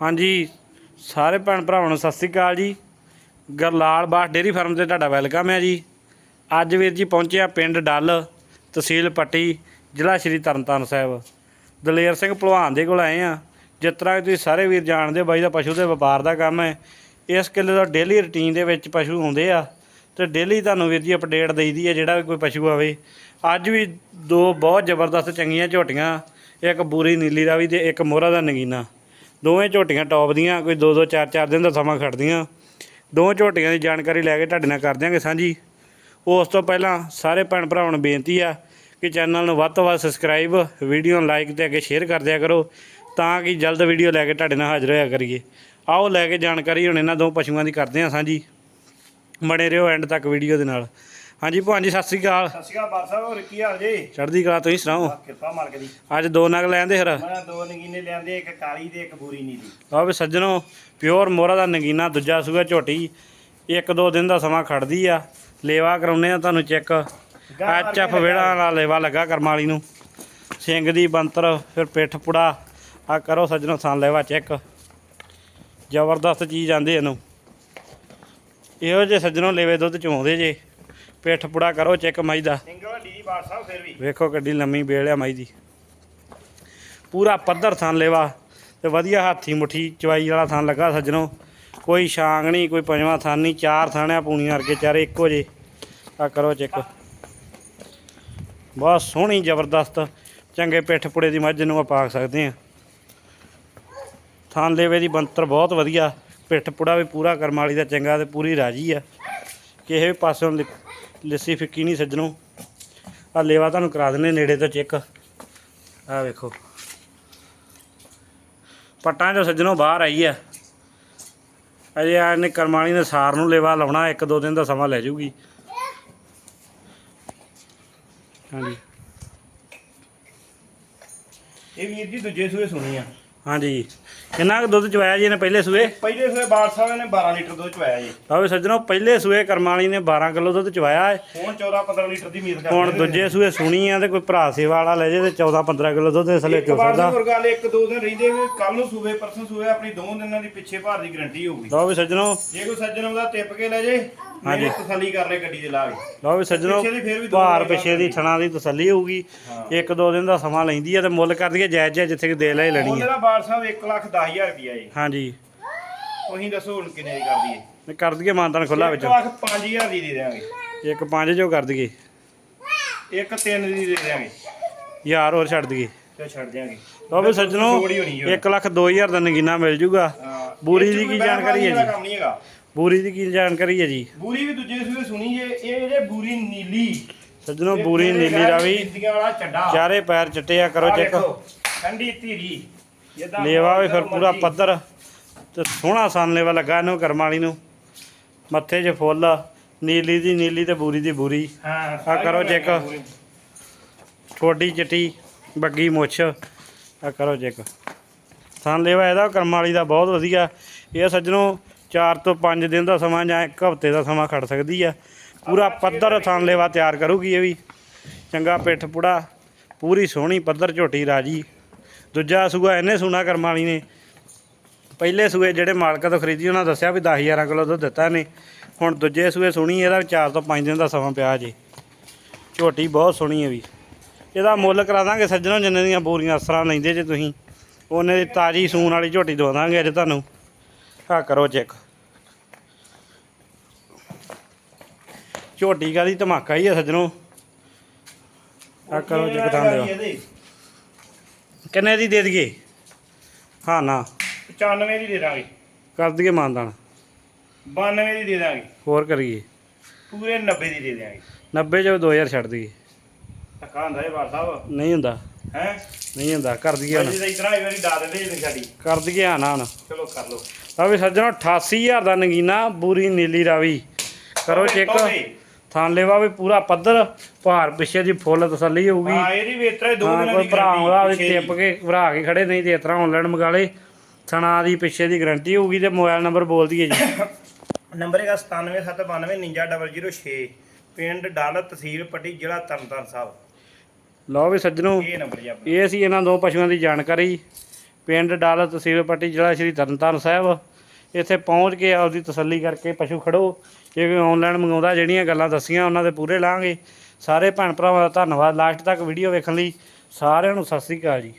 ਹਾਂਜੀ, ਸਾਰੇ ਭੈਣ ਭਰਾਵਾਂ ਨੂੰ ਸਤਿ ਸ੍ਰੀ ਅਕਾਲ ਜੀ। ਗਰਲਾਲ ਬਾਸ ਡੇਰੀ ਫਾਰਮ ਤੇ ਤੁਹਾਡਾ ਵੈਲਕਮ ਹੈ ਜੀ। ਅੱਜ ਵੀਰ ਜੀ ਪਹੁੰਚੇ ਆ ਪਿੰਡ ਡੱਲ, ਤਹਿਸੀਲ ਪੱਟੀ, ਜ਼ਿਲ੍ਹਾ ਸ਼੍ਰੀ ਤਰਨਤਾਰਨ ਸਾਹਿਬ। ਦਲੇਰ ਸਿੰਘ ਭਲਵਾਨ ਦੇ ਕੋਲ ਆਏ ਆ। ਜਿਸ ਤਰ੍ਹਾਂ ਕਿ ਤੁਸੀਂ ਸਾਰੇ ਵੀਰ ਜਾਣਦੇ ਹੋ, ਬਾਈ ਦਾ ਪਸ਼ੂ ਦੇ ਵਪਾਰ ਦਾ ਕੰਮ ਹੈ। ਇਸ ਕਿੱਲੇ ਦਾ ਡੇਲੀ ਰੁਟੀਨ ਦੇ ਵਿੱਚ ਪਸ਼ੂ ਆਉਂਦੇ ਆ। ਤੇ ਡੇਲੀ ਤੁਹਾਨੂੰ ਵੀਰ ਜੀ ਅਪਡੇਟ ਦੇਈਦੀ ਹੈ ਜਿਹੜਾ ਵੀ ਕੋਈ ਪਸ਼ੂ ਆਵੇ। ਅੱਜ ਵੀ ਦੋ ਬਹੁਤ ਜ਼ਬਰਦਸਤ ਚੰਗੀਆਂ ਝੋਟੀਆਂ, ਇੱਕ ਬੂਰੀ ਨੀਲੀ ਰਾਵੀ ਤੇ ਇੱਕ ਮੋਹਰਾ ਦਾ ਨਗੀਨਾ। ਦੋਵੇਂ ਝੋਟੀਆਂ ਟੌਪ ਦੀਆਂ, ਕੋਈ 2-2 4-4 ਦਿਨ ਦਾ ਸਮਾਂ ਖੜਦੀਆਂ। ਦੋਵੇਂ ਝੋਟੀਆਂ ਦੀ ਜਾਣਕਾਰੀ ਲੈ ਕੇ ਤੁਹਾਡੇ ਨਾਲ ਕਰ ਦਿਆਂਗੇ ਸਾਂਝੀ। ਉਸ ਤੋਂ ਪਹਿਲਾਂ ਸਾਰੇ ਭੈਣ ਭਰਾਵਾਂ ਨੂੰ ਬੇਨਤੀ ਆ ਕਿ ਚੈਨਲ ਨੂੰ ਵੱਧ ਤੋਂ ਵੱਧ ਸਬਸਕ੍ਰਾਈਬ ਵੀਡੀਓ ਨੂੰ ਲਾਈਕ ਤੇ ਅੱਗੇ ਸ਼ੇਅਰ ਕਰ ਦਿਆ ਕਰੋ, ਤਾਂ ਕਿ ਜਲਦ ਵੀਡੀਓ ਲੈ ਕੇ ਤੁਹਾਡੇ ਨਾਲ ਹਾਜ਼ਰ ਹੋਇਆ ਕਰੀਏ। ਆਓ ਲੈ ਕੇ ਜਾਣਕਾਰੀ ਹੁਣ ਇਹਨਾਂ ਦੋ ਪਸ਼ੂਆਂ ਦੀ ਕਰਦੇ ਹਾਂ ਸਾਂਝੀ। ਬਣੇ ਰਹੋ ਐਂਡ ਤੱਕ ਵੀਡੀਓ ਦੇ ਨਾਲ। ਹਾਂਜੀ ਭਾਂ ਜੀ ਸਤਿ ਸ੍ਰੀ ਅਕਾਲ। ਸਤਿ ਸ਼੍ਰੀ ਅਕਾਲ ਬਾਦ ਸਾਹਿਬ ਹੋਰ ਕੀ ਹਾਲ ਜੀ? ਚੜ੍ਹਦੀ ਕਲਾ ਤੁਸੀਂ ਸੁਣਾਓ? ਆਹ ਕਿਰਪਾ ਮਾਲਕ ਦੀ। ਅੱਜ ਦੋ ਨਗ ਲੈਂਦੇ ਫਿਰ। ਮੈਂ ਦੋ ਨਗੀਨੇ ਲਿਆਂਦੇ ਇੱਕ ਕਾਲੀ ਤੇ ਇੱਕ ਬੂਰੀ ਨੀਲੀ। ਆਹ ਵੀ ਸੱਜਣੋ ਪਿਓਰ ਮੋਹਰਾ ਦਾ ਨਗੀਨਾ ਦੂਜਾ ਸੂਆ ਝੋਟੀ। ਇੱਕ ਦੋ ਦਿਨ ਦਾ ਸਮਾਂ ਖੜਦੀ ਆ। ਲੇਵਾ ਕਰਾਉਨੇ ਆ ਤੁਹਾਨੂੰ ਚੈੱਕ। ਐਚ ਐਫ ਵੇੜਾ ਵਾਲਾ ਲੇਵਾ ਲੱਗਾ ਕਰਮ ਵਾਲੀ ਨੂੰ। ਸਿੰਘ ਦੀ ਬੰਤਰ ਫਿਰ ਪਿੱਠ ਪੁੜਾ। ਆ ਕਰੋ ਸੱਜਣੋ ਥਾਂ ਲੈਵਾ ਚੈੱਕ। ਜ਼ਬਰਦਸਤ ਚੀਜ਼ ਆਂਦੇ ਇਹਨੂੰ। ਇਹੋ ਜੇ ਸੱਜਣੋ ਲੇਵੇ ਦੁੱਧ ਚੋਂਦੇ ਜੇ। ਪਿੱਠ ਪੁੜਾ ਕਰੋ ਚੈੱਕ ਮਾਈ ਦਾ। ਸਿੰਗਲ ਵੱਡੀ ਦੀ ਬਾਦ ਸਾਹਿਬ ਫਿਰ ਵੀ। ਵੇਖੋ ਕਿੱਡੀ ਲੰਮੀ ਬੇਲ ਆ ਮਾਈ ਦੀ। ਪੂਰਾ ਪੱਧਰ ਥਾਂ ਲੈਵਾ ਤੇ ਵਧੀਆ ਹਾਥੀ ਮੁੱਠੀ ਚਵਾਈ ਵਾਲਾ ਥਾਂ ਲੱਗਾ ਸੱਜਣੋ। ਕੋਈ ਛਾਂਗ ਨਹੀਂ ਕੋਈ ਪੰਜਵਾਂ ਥਾਂ ਨਹੀਂ ਚਾਰ ਥਾਣਿਆ ਪੂਣੀਆਂ ਵਰਗੇ ਚਾਰੇ ਇੱਕੋ ਜੇ ਆ ਕਰੋ ਚੈੱਕ। ਬਹੁਤ ਸੋਹਣੀ ਜ਼ਬਰਦਸਤ ਚੰਗੇ ਪਿੱਠ ਪੁੜੇ ਦੀ ਮੱਝ ਨੂੰ ਆਪਾਂ ਆਖ ਸਕਦੇ ਆ ਥਾਂ ਲੇਵੇ ਦੀ ਬੰਤਰ ਬਹੁਤ ਵਧੀਆ। ਪਿੱਠ ਪੁੜਾ ਵੀ ਪੂਰਾ ਕਰਮ ਵਾਲੀ ਦਾ ਚੰਗਾ ਤੇ ਪੂਰੀ ਰਾਜੀ ਆ। ਕਿਸੇ ਵੀ ਪਾਸਿਓਂ ਲਿ- ਲਿੱਸੀ ਫਿੱਕੀ ਨਹੀਂ ਸੱਜਣੋ। ਆ ਲੇਵਾ ਤੁਹਾਨੂੰ ਕਰਾ ਦਿੰਨੇ ਨੇੜੇ ਤੋਂ ਚੈੱਕ। ਆ ਵੇਖੋ। ਪੱਟਾਂ ਚੋਂ ਸੱਜਣੋਂ ਬਾਹਰ ਆਈ ਆ। ਅਜੇ ਆ ਨੇ ਕਰਮਾਣੀ ਨੇ ਸਾਰ ਨੂੰ ਲੇਵਾ ਲਾਉਣਾ, ਇੱਕ ਦੋ ਦਿਨ ਦਾ ਸਮਾਂ ਲੈ ਜੂਗੀ। ਹਾਂਜੀ। ਇਹ ਵੀਰ ਜੀ ਦੂਜੇ ਸੂਏ ਸੁਣੀ ਆ। ਹਾਂਜੀ। ਕਿੰਨਾ ਕੁ ਦੁੱਧ ਚਵਾਇਆ ਜੀ ਇਹਨੇ ਪਹਿਲੇ ਸੂਏ? ਪਹਿਲੇ ਸੂਏ ਬਾਦ ਸਾਹਿਬ ਨੇ 12 ਲੀਟਰ ਦੁੱਧ ਚਵਾਇਆ ਜੀ। ਆਵੇ ਸੱਜਣੋ ਪਹਿਲੇ ਸੂਏ ਕਰਮਾਣੀ ਨੇ 12 ਕਿਲੋ ਦੁੱਧ ਚਵਾਇਆ ਹੈ। ਹੁਣ 14 15 ਲੀਟਰ ਦੀ ਉਮੀਦ ਕਰਦੇ ਹੁਣ ਦੂਜੇ ਸੂਏ ਸੁਣੀ ਆ ਤੇ ਕੋਈ ਭਰਾ ਸੇਵਾ ਵਾਲਾ ਲੈ ਜੇ ਤੇ 14 15 ਕਿਲੋ ਦੁੱਧ ਇਸ ਲਈ ਇੱਕ ਚੋ ਵਾਰ ਦੀ ਸਕਦਾ ਹੋਰ ਗੱਲ ਇੱਕ ਦੋ ਦਿਨ ਰਹਿੰਦੇ ਕੱਲ ਨੂੰ ਸੂਏ ਪਰਸੋਂ ਸੂਏ ਆਪਣੀ ਦੋ ਦਿਨਾਂ ਦੀ ਪਿੱਛੇ ਭਾਰ ਦੀ ਗਰੰਟੀ ਹੋਊਗੀ। ਲਓ ਵੀ ਸੱਜਣੋ। ਜੇ ਕੋਈ ਸੱਜਣ ਉਹਦਾ ਟਿੱਪ ਕੇ ਲੈ ਜੇ। ਹਾਂਜੀ। ਤਸੱਲੀ ਕਰ ਲੈ ਗੱਡੀ ਦੇ ਲਾ ਕੇ। ਲਓ ਵੀ ਸੱਜਣੋ ਪਿੱਛੇ ਦੀ ਫਿਰ ਵੀ ਦੋ ਭਾਰ ਪਿੱਛੇ ਦੀ ਥਣਾ ਦੀ ਤਸੱਲੀ ਹੋਊਗੀ। ਇੱਕ ਦੋ ਦਿਨ ਦਾ ਸਮਾਂ ਲੈਂਦੀ ਆ ਤੇ ਮੁੱਲ ਕਰ ਦਈਏ ਜਾਇਜ਼ ਜਾਇਜ਼ ਜਿੱਥੇ ਕਿ ਦੇ ਲੈ ਲੈਣੀ ਉਹਦੇ ਆ। ਦਾ ਬਾਦ ਸਾਹਿਬ 1 ਲੱਖ 10000 ਰੁਪਿਆ ਹਾਂਜੀ। ਤੁਸੀਂ ਦੱਸੋ ਹੁਣ ਕਿੰਨੇ ਦੀ ਕਰ ਦਈਏ। ਤੇ ਕਰ ਦਈਏ ਮਾਨਤਾਨ ਖੁੱਲਾ ਵਿੱਚ। 1 ਲੱਖ 5000 ਦੀ ਦੇ ਦੇਵਾਂਗੇ ਇੱਕ ਪੰਜ ਜੋ ਕਰ ਦਈਏ। ਇੱਕ ਤਿੰਨ ਦੀ ਦੇ ਦੇਵਾਂਗੇ ਯਾਰ ਹੋਰ ਛੱਡ ਦਈਏ। ਤੇ ਛੱਡ ਦਿਆਂਗੇ। ਲਓ ਵੀ ਸੱਜਣੋ ਥੋੜੀ ਹੋਣੀ ਹੈ 1 ਲੱਖ 2000 ਦਾ ਨਗੀਨਾ ਮਿਲ ਜੂਗਾ। ਹਾਂ, ਬੂਰੀ ਇਹ 'ਚ ਦੀ ਕੋਈ ਕੀ ਜਾਣਕਾਰੀ ਹੈ ਜੀ? ਕੰਮ ਨਹੀਂ ਹੈਗਾ। ਬੂਰੀ ਦੀ ਕੀ ਜਾਣਕਾਰੀ ਹੈ ਜੀ? ਬੂਰੀ ਵੀ ਦੂਜੇ ਸੂਏ ਸੁਣੀ ਜੇ ਇਹ ਜੇ ਬੂਰੀ ਨੀਲੀ। ਸੱਜਣੋ ਬੂਰੀ ਨੀਲੀ ਰਾਵੀ। ਬਿੰਦੀਆਂ ਵਾਲਾ ਚੱਡਾ। ਚਾਰੇ ਪੈਰ ਚਿੱਟੇ ਆ ਕਰੋ ਚੈੱਕ। ਠੰਡੀ ਧੀਰੀ। ਲੇਵਾ ਵੀ ਫਿਰ ਪੂਰਾ। ਪੱਧਰ ਤੇ ਸੋਹਣਾ ਸਨ ਲੇਵਾ ਲੱਗਾ ਇਹਨੂੰ ਕਰਮ ਵਾਲੀ ਨੂੰ। ਮੱਥੇ 'ਚ ਫੁੱਲ ਨੀਲੀ ਦੀ ਨੀਲੀ ਤੇ ਬੂਰੀ ਦੀ ਬੂਰੀ। ਹਾਂ ਆਹ ਕਰੋ। ਬੂਰੀ। ਠੋਡੀ ਚਿੱਟੀ ਬੱਗੀ ਮੁੱਛ। ਆ ਕਰੋ ਚੈੱਕ। ਥਣ ਲੇਵਾ ਇਹਦਾ ਕਰਮ ਵਾਲੀ ਦਾ ਬਹੁਤ ਵਧੀਆ। ਇਹ ਸੱਜਣੋ 4 ਤੋਂ 5 ਦਿਨ ਦਾ ਸਮਾਂ ਜਾਂ ਇੱਕ ਹਫ਼ਤੇ ਦਾ ਸਮਾਂ ਖੜ ਸਕਦੀ ਆ। ਪੂਰਾ ਪੱਧਰ ਥਣ ਤਿਆਰ ਕਰੂਗੀ ਇਹ ਵੀ। ਚੰਗਾ ਪਿੱਠ ਪੁੜਾ, ਪੂਰੀ ਸੋਹਣੀ ਪੱਧਰ ਝੋਟੀ ਰਾਜੀ। ਦੂਜਾ ਸੂਆ ਇਹਨੇ ਸੁਣਾ ਕਰਮ ਵਾਲੀ ਨੇ। ਪਹਿਲੇ ਸੂਏ ਜਿਹੜੇ ਮਾਲਕਾਂ ਤੋਂ ਖਰੀਦੀ, ਉਹਨਾਂ ਦੱਸਿਆ ਵੀ 10 11 ਕਿਲੋ ਦੁੱਧ ਦਿੱਤਾ ਨੇ ਹੁਣ ਦੂਜੇ ਸੂਏ ਸੁਣੀ, ਇਹਦਾ 4 ਤੋਂ 5 ਦਿਨ ਦਾ ਸਮਾਂ ਪਿਆ ਜੇ। ਝੋਟੀ ਬਹੁਤ ਸੋਹਣੀ ਹੈ ਵੀ। ਇਹਦਾ ਮੁੱਲ ਕਰਾ ਦਾਂਗੇ ਸੱਜਣੋ ਜਿੰਨੇ ਦੀਆਂ ਬੋਰੀਆਂ ਅਸਰਾਂ ਲੈਂਦੇ ਜੇ ਤੁਸੀਂ। ਉਹਨੇ ਦੀ ਤਾਜੀ ਸੂਣ ਵਾਲੀ ਝੋਟੀ ਦਵਾ ਦਾਂਗੇ ਅੱਜ ਤੁਹਾਨੂੰ। ਆ ਕਰੋ ਚੈੱਕ। ਝੋਟੀ ਕਾਦੀ ਧਮਾਕਾ ਹੀ ਆ ਸੱਜਣੋ। ਆ ਕਰੋ ਚੈੱਕ ਤਾਂ ਇਹਦੇ ਕਿੰਨੇ ਦੀ ਦੇ ਦਈਏ? ਹਾਂ ਨਾ। 95 ਦੀ ਦੇ ਦਾਂਗੇ। ਕਰ ਦਈਏ ਮਾਨਦਾਨ। 92 ਦੀ ਦੇ ਦਾਂਗੇ। ਹੋਰ ਕਰੀਏ। ਪੂਰੇ 90 ਦੀ ਦੇ ਦਾਂਗੇ 90 ਚੋਂ 2000 ਛੱਡ ਦਈਏ। ਧੱਕਾ ਹੁੰਦਾ ਇਹ ਬਾਰ ਸਾਹਿਬ। ਨਹੀਂ ਹੁੰਦਾ। ਹੈ? ਨਹੀਂ ਹੁੰਦਾ ਕਰ ਦਈਏ ਹੁਣ। ਜੀ ਦਾ ਇਤਨਾ ਹੀ ਵਾਰੀ ਡਾ ਦਿੰਦੇ ਜੀ ਸਾਡੀ। ਕਰ ਦਈਏ ਹਾਂ ਨਾ ਹੁਣ। ਚਲੋ ਕਰ ਲਓ। ਆ ਵੀ ਸੱਜਣੋ 88000 ਦਾ ਨਗੀਨਾ ਬੂਰੀ ਨੀਲੀ ਰਾਵੀ। ਕਰੋ ਚੈੱਕ। ਤੋਵੇ। ਥਾਂ ਲੈਵਾ ਵੀ ਪੂਰਾ ਪੱਧਰ ਭਾਰ ਪਿੱਛੇ ਦੀ ਫੁੱਲ ਤਸੱਲੀ ਹੋਊਗੀ। ਹਾਂ ਇਹਦੀ ਵੀ ਇਤਰਾ ਹੀ ਦੋ ਦਿਨਾਂ ਕੋਈ ਦੀ ਭਰਾ ਆਉਂਦਾ ਵੀ। ਟਿੱਪ ਕੇ ਭਰਾ ਕੇ ਖੜੇ ਨਹੀਂ ਤੇ ਇਸ ਤਰ੍ਹਾਂ ਆਨਲਾਈਨ ਮੰਗਾ ਲੇ। ਥਣਾ ਦੀ ਪਿੱਛੇ ਦੀ ਗਾਰੰਟੀ ਹੋਊਗੀ ਤੇ ਮੋਬਾਈਲ ਨੰਬਰ ਬੋਲ ਦਈਏ ਜੀ। ਨੰਬਰ ਹੈਗਾ 97792906 ਪਿੰਡ ਡਾਲ ਤਹਿਸੀਲ ਪੱਟੀ ਜ਼ਿਲ੍ਹਾ ਤਰਨਤਾਰਨ ਸਾਹਿਬ। ਲਓ ਵੀ ਸੱਜਣੋ ਇਹ ਨੰਬਰ ਜੀ ਆਪਣਾ ਇਹ ਸੀ ਇਹਨਾਂ ਦੋ ਪਸ਼ੂਆਂ ਦੀ ਜਾਣਕਾਰੀ। ਪਿੰਡ ਡਾਲ ਤਹਿਸੀਲ ਪੱਟੀ ਜ਼ਿਲ੍ਹਾ ਸ਼੍ਰੀ ਤਰਨਤਾਰਨ ਸਾਹਿਬ। ਇੱਥੇ ਪਹੁੰਚ ਕੇ ਆਪਦੀ ਤਸੱਲੀ ਕਰਕੇ ਪਸ਼ੂ ਖੜੋ। ਜੇ ਕੋਈ ਆਨਲਾਈਨ ਮੰਗਾਉਂਦਾ ਜਿਹੜੀਆਂ ਗੱਲਾਂ ਦੱਸੀਆਂ ਉਹਨਾਂ ਦੇ ਪੂਰੇ ਲਾਂਗੇ। ਸਾਰੇ ਭੈਣ ਭਰਾਵਾਂ ਦਾ ਧੰਨਵਾਦ। ਲਾਸਟ ਤੱਕ ਵੀਡੀਓ ਵੇਖਣ ਲਈ ਸਾਰਿਆਂ ਨੂੰ ਸਤਿ ਸ੍ਰੀ ਅਕਾਲ ਜੀ।